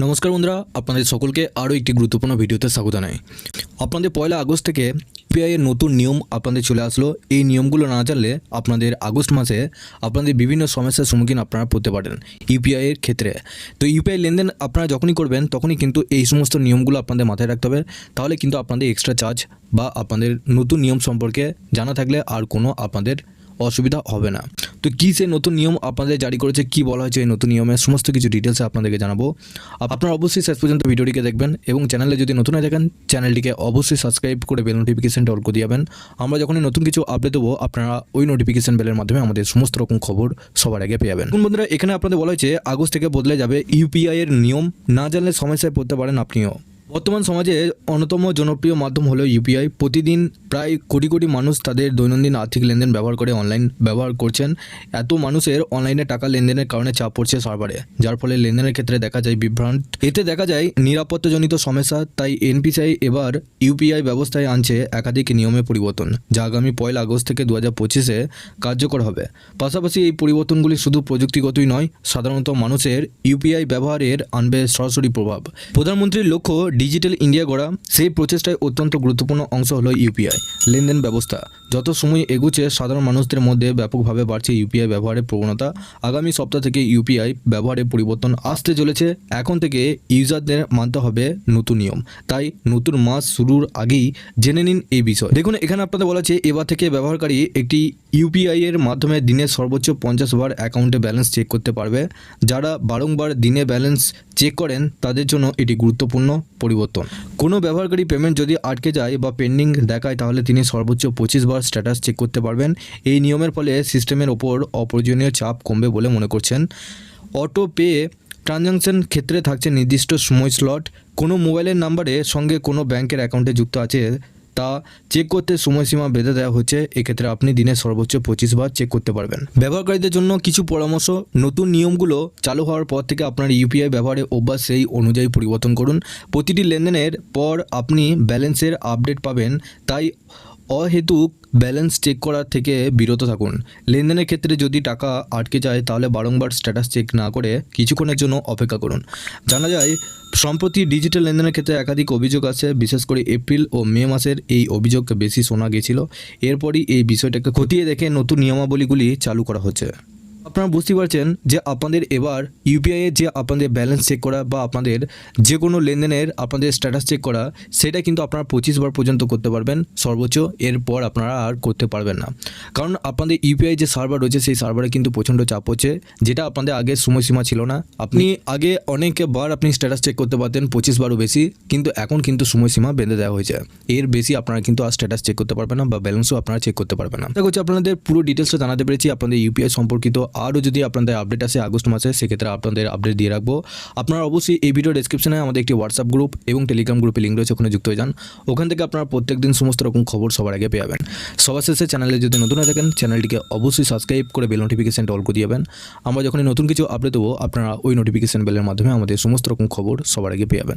নমস্কার বন্ধুরা, আপনাদের সকলকে আরও একটি গুরুত্বপূর্ণ ভিডিওতে স্বাগত জানাই। আপনাদের পয়লা আগস্ট থেকে ইউপিআই এর নতুন নিয়ম আপনাদের চলে আসলো। এই নিয়মগুলো না জানলে আপনাদের আগস্ট মাসে আপনাদের বিভিন্ন সমস্যার সম্মুখীন আপনারা পড়তে পারেন ইউপিআই এর ক্ষেত্রে। তো ইউপিআই লেনদেন আপনারা যখনই করবেন, তখনই কিন্তু এই সমস্ত নিয়মগুলো আপনাদের মাথায় রাখতে হবে। তাহলে কিন্তু আপনাদের এক্সট্রা চার্জ বা আপনাদের নতুন নিয়ম সম্পর্কে জানা থাকলে আর কোনো আপনাদের অসুবিধা হবে না। তো কী সেই নতুন নিয়ম আপনাদের জারি করেছে, কি বলা হয়েছে এই নতুন নিয়মে, সমস্ত কিছু ডিটেলসে আপনাদেরকে জানাব। আপনারা অবশ্যই শেষ পর্যন্ত ভিডিওটিকে দেখবেন এবং চ্যানেলে যদি নতুন হয়ে থাকেন চ্যানেলটিকে অবশ্যই সাবস্ক্রাইব করে বেল নোটিফিকেশনটা অল করে দিয়াবেন আমরা যখনই নতুন কিছু আপডেট দেবো, আপনারা ওই নোটিফিকেশন বেলের মাধ্যমে আমাদের সমস্ত রকম খবর সবার আগে পেয়ে যাবেন। বন্ধুরা, এখানে আপনাদের বলা হয়েছে, আগস্ট থেকে বদলে যাবে ইউপিআই এর নিয়ম। না জানলে সমস্যায় পড়তে পারেন আপনিও। বর্তমান সমাজে অন্যতম জনপ্রিয় মাধ্যম হলো ইউপিআই প্রতিদিন প্রায় কোটি কোটি মানুষ তাদের দৈনন্দিন আর্থিক লেনদেন ব্যবহার করে অনলাইন ব্যবহার করছেন। এত মানুষের অনলাইনে টাকা লেনদেনের কারণে চাপ পড়ছে সার্ভারে, যার ফলে লেনদেনের ক্ষেত্রে দেখা যায় বিভ্রান্ত। এতে দেখা যায় নিরাপত্তাজনিত সমস্যা, তাই এনপিসিআই এবার ইউপিআই ব্যবস্থায় আনছে একাধিক নিয়মে পরিবর্তন, যা আগামী পয়লা আগস্ট থেকে দু হাজার পঁচিশে কার্যকর হবে। পাশাপাশি এই পরিবর্তনগুলি শুধু প্রযুক্তিগতই নয়, সাধারণত মানুষের ইউপিআই ব্যবহারের আনবে সরাসরি প্রভাব। প্রধানমন্ত্রীর লক্ষ্য ডিজিটাল ইন্ডিয়া গড়া, সেই প্রচেষ্টায় অত্যন্ত গুরুত্বপূর্ণ অংশ হলো ইউপিআই লেনদেন ব্যবস্থা। যত সময় এগুচ্ছে, সাধারণ মানুষদের মধ্যে ব্যাপকভাবে বাড়ছে ইউপিআই ব্যবহারের প্রবণতা। আগামী সপ্তাহ থেকে ইউপিআই ব্যবহারে পরিবর্তন আসতে চলেছে। এখন থেকে ইউজারদের মানতে হবে নতুন নিয়ম। তাই নতুন মাস শুরুর আগেই জেনে নিন এই বিষয়। দেখুন, এখানে আপনাদের বলা আছে, এবার থেকে ব্যবহারকারী একটি ইউপিআই এর মাধ্যমে দিনে সর্বোচ্চ পঞ্চাশ বার অ্যাকাউন্টে ব্যালেন্স চেক করতে পারবে। যারা বারংবার দিনে ব্যালেন্স চেক করেন, তাদের জন্য এটি গুরুত্বপূর্ণ পরিবর্তন। কোনো ব্যবহারকারী পেমেন্ট যদি আটকে যায় বা পেন্ডিং দেখায়, তাহলে তিনি সর্বোচ্চ পঁচিশ বার স্ট্যাটাস চেক করতে পারবেন। এই নিয়মের ফলে সিস্টেমের ওপর অপ্রয়োজনীয় চাপ কমবে বলে মনে করছেন। অটো পে ট্রানজাকশন ক্ষেত্রে থাকছে নির্দিষ্ট সময় স্লট কোনো মোবাইলের নাম্বারে সঙ্গে কোনো ব্যাংকের অ্যাকাউন্টে যুক্ত আছে তা চেক করতে সময়সীমা বেঁধে দেওয়া হচ্ছে এক্ষেত্রে আপনি দিনে সর্বোচ্চ পঁচিশ বার চেক করতে পারবেন। ব্যবহারকারীদের জন্য কিছু পরামর্শ, নতুন নিয়মগুলো চালু হওয়ার পর থেকে আপনার ইউপিআই ব্যবহারে অভ্যাস সেই অনুযায়ী পরিবর্তন করুন। প্রতিটি লেনদেনের পর আপনি ব্যালেন্সের আপডেট পাবেন, তাই অহেতুক ব্যালেন্স চেক করার থেকে বিরত থাকুন। লেনদেনের ক্ষেত্রে যদি টাকা আটকে যায়, তাহলে বারংবার স্ট্যাটাস চেক না করে কিছুক্ষণের জন্য অপেক্ষা করুন। জানা যায়, সম্প্রতি ডিজিটাল লেনদেনের ক্ষেত্রে একাধিক অভিযোগ আছে। বিশেষ করে এপ্রিল ও মে মাসের এই অভিযোগকে বেশি শোনা গেছিল। এরপরই এই বিষয়টাকে খতিয়ে দেখে নতুন নিয়মাবলীগুলি চালু করা হচ্ছে। আপনারা বুঝতে পারছেন যে আপনাদের এবার ইউপিআই এর যে আপনাদের ব্যালেন্স চেক করা বা আপনাদের যে কোনো লেনদেনের আপনাদের স্ট্যাটাস চেক করা, সেটা কিন্তু আপনারা পঁচিশ বার পর্যন্ত করতে পারবেন। সর্বোচ্চ এরপর আপনারা আর করতে পারবেন না। কারণ আপনাদের ইউপিআই যে সার্ভার রয়েছে, সেই সার্ভারে কিন্তু প্রচণ্ড চাপ হচ্ছে, যেটা আপনাদের আগে সময়সীমা ছিল না। আপনি আগে অনেকবার আপনি স্ট্যাটাস চেক করতে পারতেন, পঁচিশ বারও বেশি, কিন্তু এখন কিন্তু সময়সীমা বেঁধে দেওয়া হয়েছে। এর বেশি আপনারা কিন্তু আর স্ট্যাটাস চেক করতে পারবেন না বা ব্যালেন্সও আপনারা চেক করতে পারবেন না। হচ্ছে আপনাদের পুরো ডিটেলসটা জানাতে পেরেছি। আপনাদের ইউপিআই সম্পর্কিত আরও যদি আপনাদের আপডেট আসে আগস্ট মাসে, সেক্ষেত্রে আপনাদের আপডেট দিয়ে রাখব। আপনারা অবশ্যই এই ভিডিও ডেসক্রিপশনে আমাদের একটি হোয়াটসঅ্যাপ গ্রুপ এবং টেলিগ্রাম গ্রুপে লিঙ্ক রয়েছে, ওখানে যুক্ত হয়ে যান। ওখান থেকে আপনারা প্রত্যেক দিন সমস্ত রকম খবর সবার আগে পেয়ে যাবেন। সবার শেষে চ্যানেলে যদি নতুন হয়ে থাকেন চ্যানেলটিকে অবশ্যই সাবস্ক্রাইব করে বেল নোটিফিকেশনটা অল করে দিয়ে আমরা যখনই নতুন কিছু আপডেট দেবো, আপনারা ওই নোটিফিকেশন বেলের মাধ্যমে আমাদের সমস্ত রকম খবর সবার আগে পেয়ে যাবেন।